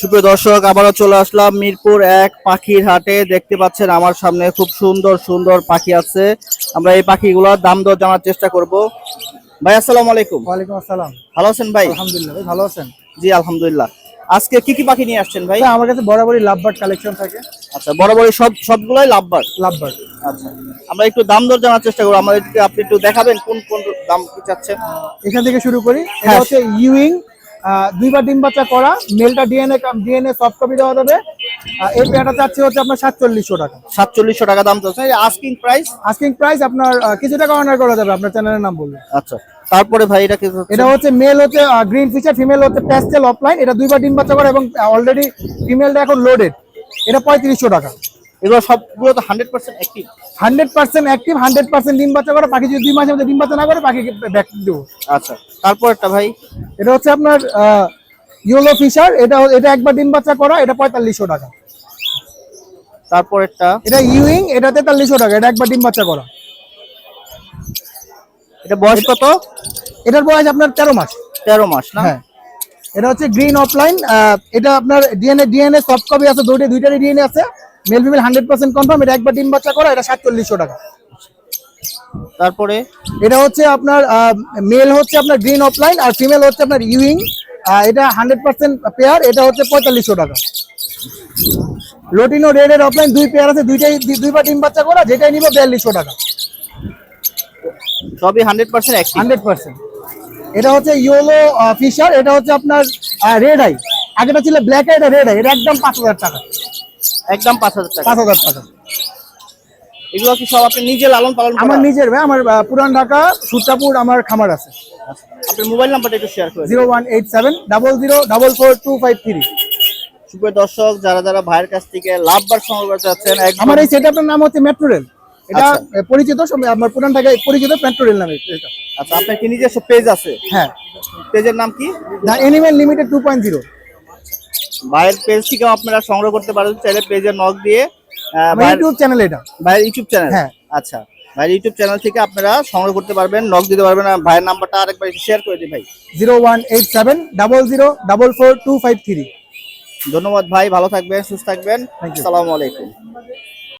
সুপ্রিয় দর্শক আবারও চলে আসলাম মিরপুর এক পাখির হাটে। দেখতে পাচ্ছেন আমার সামনে খুব সুন্দর সুন্দর পাখি আছে। আমরা এই পাখিগুলোর দাম দর জানার চেষ্টা করব। ভাই আসসালামু আলাইকুম। ওয়ালাইকুম আসসালাম। ভালো আছেন ভাই? আলহামদুলিল্লাহ ভাই ভালো আছেন? জি আলহামদুলিল্লাহ। আজকে কি কি পাখি নিয়ে আসছেন ভাই? আমার কাছে বরাবরই লাভ বার্ড কালেকশন থাকে। আচ্ছা বড় বড় সব সবগুলাই লাভবার? লাভ বার্ড আচ্ছা আমরা একটু দাম দর জানার চেষ্টা করব। আমাদেরকে আপনি একটু দেখাবেন কোন কোন দাম কি চাচ্ছেন। এখান থেকে শুরু করি। এটা হ্যাঁ। হচ্ছে ইউইং দুইবার ডিম বাচ্চা করা মেলটা ডিএনএ ডিএনএ সফট কপি দেওয়া যাবে। এই পেয়ারটা চাচ্ছে হচ্ছে আপনার সাতচল্লিশশো টাকা। সাতচল্লিশশো টাকা দাম চাচ্ছেন আস্কিং প্রাইস আস্কিং প্রাইস আপনার কিছু টাকা অনার করা যাবে আপনার চ্যানেলের নাম বললে আচ্ছা। তারপরে ভাই এটা কি এটা হচ্ছে মেল হচ্ছে গ্রিন ফিচার ফিমেল হচ্ছে প্যাস্টেল অফলাইন এটা দুইবার ডিম বাচ্চা করা এবং অলরেডি ফিমেলটা এখন লোডেড এটা পঁয়ত্রিশশো টাকা। এগুলো সবগুলো তো hundred percent active hundred percent active hundred percent ডিম বাচ্চা করা পাখি যদি দুই মাসের মধ্যে ডিম বাচ্চা না করে পাখিকে ব্যাক দেবো। আচ্ছা। তারপরটা ভাই? এটা হচ্ছে আপনার ইয়েলো ফিশার এটা এটা একবার ডিম বাচ্চা করা এটা পঁয়তাল্লিশশো টাকা। তারপর একটা এটা ইউইং এটা তেতাল্লিশশো টাকা এটা একবার ডিম বাচ্চা করা। এটা বয়স কত? এটার বয়স আপনার তেরো মাস। তেরো মাস না? হ্যাঁ। এটা হচ্ছে গ্রিন অফলাইন এটা আপনার ডিএনএ ডিএনএ সফট কপি আছে দুইটা দুইটারই ডিএনএ আছে। Male female hundred percent confirm এটা একবার ডিম বাচ্চা করা এটা সাতচল্লিশশো টাকা। তারপরে? এটা হচ্ছে আপনার মেল হচ্ছে আপনার গ্রিন অফলাইন আর ফিমেল হচ্ছে আপনার ইউইং এটা হান্ড্রেড পার্সেন্ট পেয়ার এটা হচ্ছে পঁয়তাল্লিশশো টাকা। লোটিনো রেড এর অফলাইন দুই পেয়ার আছে দুইটাই দুই- দুইবার ডিম বাচ্চা করা যেটাই নিবে বিয়াল্লিশশো টাকা। সবই হান্ড্রেড পার্সেন্ট হান্ড্রেড পার্সেন্ট এটা হচ্ছে ইয়েলো ফিশার এটা হচ্ছে আপনার রেড আই আগেটা ছিল ব্ল্যাক আই এটা রেড আই এটা একদম পাঁচ হাজার টাকা। একদম পাঁচ হাজার টাকা। পাঁচ হাজার টাকা। এগুলো কি সব আপনি নিজে লালন পালন আমার নিজের ভাই আমার পুরান ঢাকা সুতাপুর আমার খামার আছে। আপনার মোবাইল নাম্বারটা একটু শেয়ার করে দিন। Zero one eight seven double zero double four two five three সুপ্রিয় দর্শক যারা যারা ভাইয়ের কাছ থেকে লাভবার সংগ্রহ করতে চাচ্ছেন আমার এই সেটআপটার নাম হচ্ছে মেট্রো রেল এটা আচ্ছা। পরিচিত আমার পুরান ঢাকায় পরিচিত মেট্রো রেল নামে। আচ্ছা আপনার কি নিজস্ব পেজ আছে হ্যাঁ পেজের নাম কি the animal limited two point zero ভাইয়ের পেজ থেকেও আপনারা সংগ্রহ করতে পারেন চাইলে পেজের নক দিয়ে ইউটিউব চ্যানেল এটা। ভাইয়ের ইউটিউব চ্যানেল হ্যাঁ। আচ্ছা। ভাইয়ের ইউটিউব চ্যানেল থেকে আপনারা সংগ্রহ করতে পারবেন নক দিতে পারবেন। ভাইয়ের নাম্বারটা আরেকবার শেয়ার করে দিন ভাই। Zero one eight seven double zero double four two five three ধন্যবাদ ভাই ভালো থাকবেন সুস্থ থাকবেন. আসসালামু আলাইকুম।